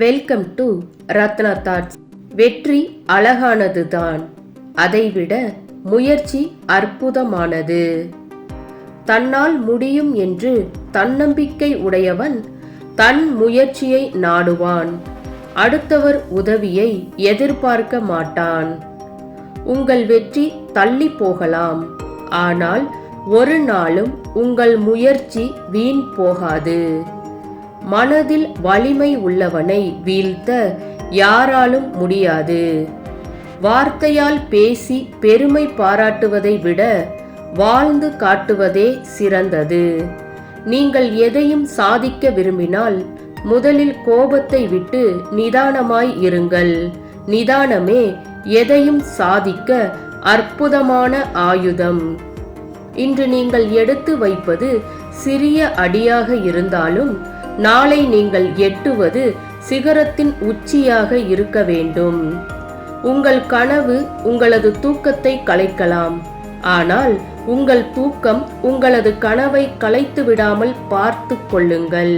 Welcome to Ratna thoughts வெற்றி அழகானதுதான். அதைவிட முயற்சி அற்புதமானது. தன்னால் முடியும் என்று தன்னம்பிக்கை உடையவன் தன் முயற்சியை நாடுவான். அடுத்தவர் உதவியை எதிர்பார்க்க மாட்டான். உங்கள் வெற்றி தள்ளி போகலாம். ஆனால் ஒரு நாளும் உங்கள் முயற்சி வீண் போகாது. மனதில் வலிமை உள்ளவனை வீழ்த்த யாராலும் முடியாது. வார்த்தையால் பேசி பெருமை பாராட்டுவதை விட வாழ்ந்து காட்டுவதே சிறந்தது. நீங்கள் எதையும் சாதிக்க விரும்பினால் முதலில் கோபத்தை விட்டு நிதானமாய் இருங்கள். நிதானமே எதையும் சாதிக்க அற்புதமான ஆயுதம். இன்று நீங்கள் எடுத்து வைப்பது சிறிய அடியாக இருந்தாலும் நாளை நீங்கள் எட்டுவது சிகரத்தின் உச்சியாக இருக்க வேண்டும். உங்கள் கனவு உங்களது தூக்கத்தை கலைக்கலாம். ஆனால் உங்கள் தூக்கம் உங்களது கனவை கலைத்து விடாமல் பார்த்து கொள்ளுங்கள்.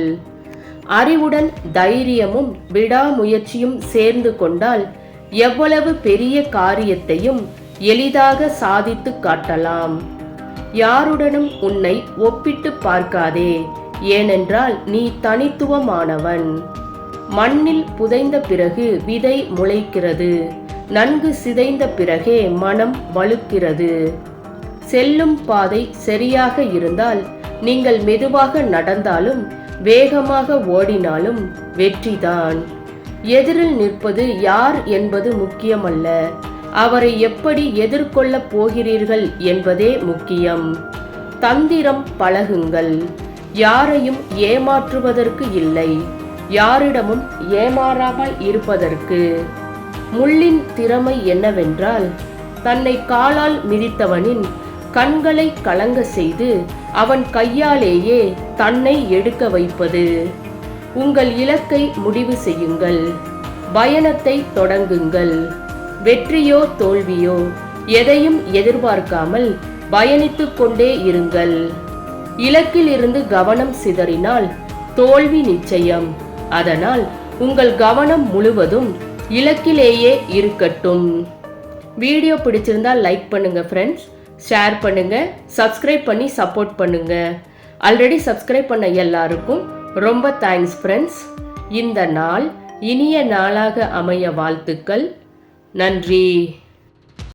அறிவுடன் தைரியமும் விடாமுயற்சியும் சேர்ந்து கொண்டால் எவ்வளவு பெரிய காரியத்தையும் எளிதாக சாதித்து காட்டலாம். யாருடனும் உன்னை ஒப்பிட்டு பார்க்காதே. ஏனென்றால் நீ தனித்துவமானவன். மண்ணில் புதைந்த பிறகு விதை முளைக்கிறது. நன்கு சிதைந்த பிறகே மனம் வலுக்கிறது செல்லும் பாதை சரியாக இருந்தால் நீங்கள் மெதுவாக நடந்தாலும் வேகமாக ஓடினாலும் வெற்றிதான். எதிரில் நிற்பது யார் என்பது முக்கியமல்ல. அவரை எப்படி எதிர்கொள்ளப் போகிறீர்கள் என்பதே முக்கியம். தந்திரம் பழகுங்கள். யாரையும் ஏமாற்றுவதற்கு இல்லை. யாரிடமும் ஏமாறாமல் இருப்பதற்கு. முள்ளின் திறமை என்னவென்றால் தன்னை காலால் மிதித்தவனின் கண்களை கலங்க செய்து அவன் கையாலேயே தன்னை எடுக்க வைப்பது. உங்கள் இலக்கை முடிவு செய்யுங்கள். பயணத்தை தொடங்குங்கள். வெற்றியோ தோல்வியோ எதையும் எதிர்பார்க்காமல் பயணித்து கொண்டே இருங்கள். இலக்கில் இருந்து கவனம் சிதறினால் தோல்வி நிச்சயம். அதனால் உங்கள் கவனம் முழுவதும் இலக்கிலேயே இருக்கட்டும். வீடியோ பிடிச்சிருந்தா லைக் பண்ணுங்க ஃப்ரெண்ட்ஸ் ஷேர் பண்ணுங்க. சப்ஸ்கிரைப் பண்ணி சப்போர்ட் பண்ணுங்க. ஆல்ரெடி சப்ஸ்கிரைப் பண்ண எல்லாருக்கும் ரொம்ப தேங்க்ஸ் ஃப்ரெண்ட்ஸ் இந்த நாள் இனிய நாளாக அமைய வாழ்த்துக்கள். நன்றி.